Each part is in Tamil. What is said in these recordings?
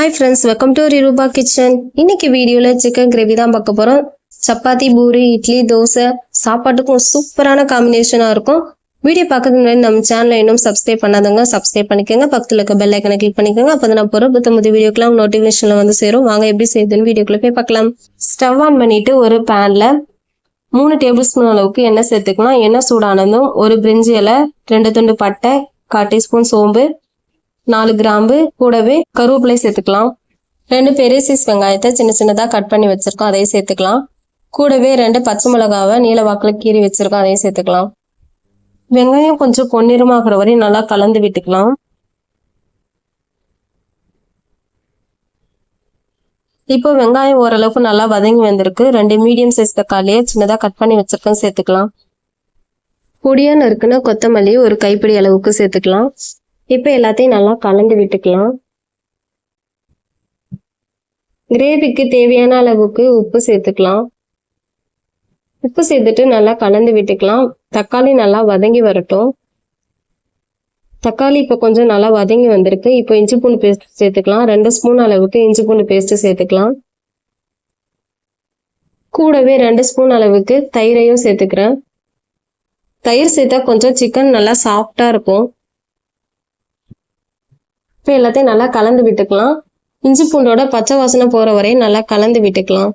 Hi friends welcome to Rupa kitchen இன்னைக்கு வீடியோவில் சிக்கன் கிரேவி தான் பார்க்க போகிறோம் சப்பாத்தி பூரி இட்லி தோசை சாப்பாட்டுக்கும் சூப்பரான காம்பினேஷனாக இருக்கும். வீடியோ பார்க்கறதுக்கு முன்னாடி நம்ம சேனலை இன்னும் சப்ஸ்கிரைப் பண்ணாதவங்க சப்ஸ்கிரைப் பண்ணிக்கோங்க. பக்கத்தில் இருக்க பெல் ஐக்கனை கிளிக் பண்ணிக்கோங்க. அப்போ நான் போகிற புத்த முது வீடியோக்கெல்லாம் நோட்டிஃபிகேஷனில் வந்து சேரும். வாங்க எப்படி செய்யுதுன்னு வீடியோக்குள்ளே போய் பார்க்கலாம். ஸ்டவ் ஆன் பண்ணிட்டு ஒரு பேனில் மூணு டேபிள் ஸ்பூன் அளவுக்கு எண்ணெய் சேர்த்துக்கலாம் எண்ணெய் சூடானதும் ஒரு பிரிஞ்சி இலை ரெண்டு துண்டு பட்டை கால் டீஸ்பூன் சோம்பு நாலு கிராம்பு கூடவே கருவேப்பிலை சேர்த்துக்கலாம். ரெண்டு பெரிய சீஸ் வெங்காயத்தை சின்ன சின்னதாக கட் பண்ணி வச்சிருக்கோம் அதையும் சேர்த்துக்கலாம். கூடவே ரெண்டு பச்சை மிளகாவை நீல வாக்கில் கீறி வச்சிருக்கோம் அதையும் சேர்த்துக்கலாம். வெங்காயம் கொஞ்சம் பொன்னிறமாகிற வரையும் நல்லா கலந்து விட்டுக்கலாம். இப்போ வெங்காயம் ஓரளவுக்கு நல்லா வதங்கி வந்திருக்கு. ரெண்டு மீடியம் சைஸ் தக்காளியை சின்னதாக கட் பண்ணி வச்சிருக்கோம் சேர்த்துக்கலாம். பொடியா நறுக்குன்னா கொத்தமல்லி ஒரு கைப்பிடி அளவுக்கு சேர்த்துக்கலாம். இப்போ எல்லாத்தையும் நல்லா கலந்து விட்டுக்கலாம். கிரேவிக்கு தேவையான அளவுக்கு உப்பு சேர்த்துக்கலாம். உப்பு சேர்த்துட்டு நல்லா கலந்து விட்டுக்கலாம். தக்காளி நல்லா வதங்கி வரட்டும். தக்காளி இப்போ கொஞ்சம் நல்லா வதங்கி வந்திருக்கு. இப்போ இஞ்சி பூண்டு பேஸ்ட் சேர்த்துக்கலாம். ரெண்டு ஸ்பூன் அளவுக்கு இஞ்சி பூண்டு பேஸ்ட் சேர்த்துக்கலாம். கூடவே ரெண்டு ஸ்பூன் அளவுக்கு தயிரையும் சேர்த்துக்கிறேன். தயிர் சேர்த்தா கொஞ்சம் சிக்கன் நல்லா சாஃப்டாக இருக்கும். இப்போ எல்லாத்தையும் நல்லா கலந்து விட்டுக்கலாம். இஞ்சி பூண்டோட பச்சை வாசனை போற வரையும் நல்லா கலந்து விட்டுக்கலாம்.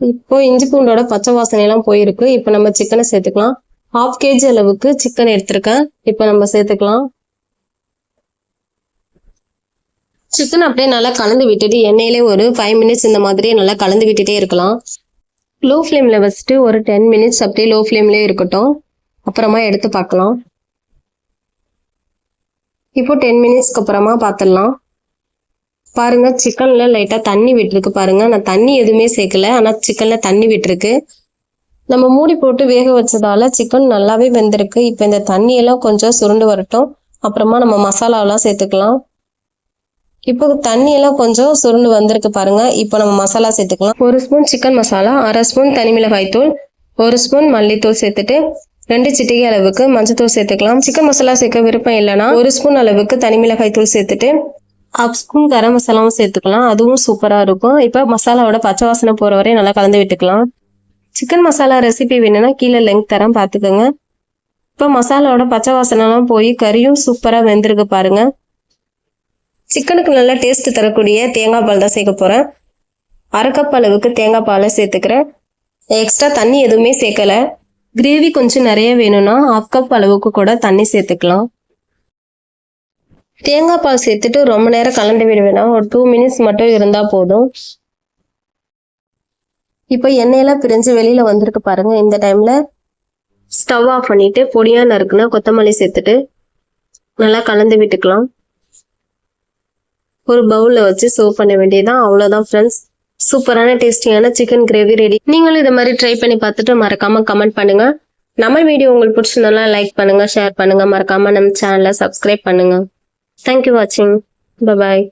இப்போ இஞ்சி பூண்டோட பச்சை வாசனை எல்லாம் போயிருக்கு. இப்போ நம்ம சிக்கனை சேர்த்துக்கலாம். ஹாஃப் கேஜி அளவுக்கு சிக்கன் எடுத்திருக்கேன். இப்போ நம்ம சேர்த்துக்கலாம். சிக்கன் அப்படியே நல்லா கலந்து விட்டுட்டு எண்ணெயிலே ஒரு ஃபைவ் மினிட்ஸ் இந்த மாதிரியே நல்லா கலந்து விட்டுட்டே இருக்கலாம். லோ ஃப்ளேமில் வச்சுட்டு ஒரு டென் மினிட்ஸ் அப்படியே லோ ஃப்ளேம்லேயே இருக்கட்டும். அப்புறமா எடுத்து பார்க்கலாம். இப்போ டென் மினிட்ஸ்க்கு அப்புறமா பார்த்துடலாம் பாருங்கள் சிக்கனில் லைட்டாக தண்ணி விட்டுருக்கு பாருங்கள் நான் தண்ணி எதுவுமே சேர்க்கல ஆனால் சிக்கனில் தண்ணி விட்டுருக்கு. நம்ம மூடி போட்டு வேக வச்சதால சிக்கன் நல்லாவே வெந்திருக்கு. இப்போ இந்த தண்ணியெல்லாம் கொஞ்சம் சுருண்டு வரட்டும். அப்புறமா நம்ம மசாலாவெல்லாம் சேர்த்துக்கலாம். இப்போ தண்ணியெல்லாம் கொஞ்சம் சுருண்டு வந்திருக்கு பாருங்க. இப்போ நம்ம மசாலா சேர்த்துக்கலாம். ஒரு ஸ்பூன் சிக்கன் மசாலா அரை ஸ்பூன் தனி மிளகாய் தூள் ஒரு ஸ்பூன் மல்லித்தூள் சேர்த்துட்டு ரெண்டு சிட்டிகை அளவுக்கு மஞ்சத்தூள் சேர்த்துக்கலாம். சிக்கன் மசாலா சேர்க்க விருப்பம் இல்லைன்னா ஒரு ஸ்பூன் அளவுக்கு தனி மிளகாய் தூள் சேர்த்துட்டு ஹாஃப் ஸ்பூன் கரம் மசாலாவும் சேர்த்துக்கலாம். அதுவும் சூப்பராக இருக்கும். இப்போ மசாலாவோட பச்சை வாசனை போகிற வரையும் நல்லா கலந்து விட்டுக்கலாம். சிக்கன் மசாலா ரெசிபி வேணும்னா கீழே லெங்க் தரம் பார்த்துக்கோங்க. இப்போ மசாலாவோட பச்சை வாசனைலாம் போய் கறியும் சூப்பராக வெந்திருக்கு பாருங்க. சிக்கனுக்கு நல்லா டேஸ்ட் தரக்கூடிய தேங்காய் பால் தான் சேர்க்க போகிறேன் அரை கப் அளவுக்கு தேங்காய் பாலை சேர்த்துக்கிறேன். எக்ஸ்ட்ரா தண்ணி எதுவுமே சேர்க்கலை. கிரேவி கொஞ்சம் நிறைய வேணும்னா ஹாஃப் கப் அளவுக்கு கூட தண்ணி சேர்த்துக்கலாம். தேங்காய் பால் சேர்த்துட்டு ரொம்ப நேரம் கலந்து விட வேணாம். ஒரு டூ மினிட்ஸ் மட்டும் இருந்தால் போதும். இப்போ எண்ணெயெல்லாம் பிரிஞ்சு வெளியில் வந்திருக்கு பாருங்க. இந்த டைம்ல ஸ்டவ் ஆஃப் பண்ணிட்டு பொடியா நறுக்குனா கொத்தமல்லி சேர்த்துட்டு நல்லா கலந்து விட்டுக்கலாம். ஒரு பவுல்ல வச்சு சர்வ் பண்ண வேண்டியதான் அவ்வளோதான் ஃப்ரெண்ட்ஸ் சூப்பரான டேஸ்டியான சிக்கன் கிரேவி ரெடி நீங்களும் இதை மாதிரி ட்ரை பண்ணி பார்த்துட்டு மறக்காம கமெண்ட் பண்ணுங்க. நம்ம வீடியோ உங்களுக்கு பிடிச்சிருந்தால லைக் பண்ணுங்க ஷேர் பண்ணுங்க. மறக்காம நம்ம சேனலை சப்ஸ்கிரைப் பண்ணுங்க. தேங்க்யூ வாட்சிங் பாய்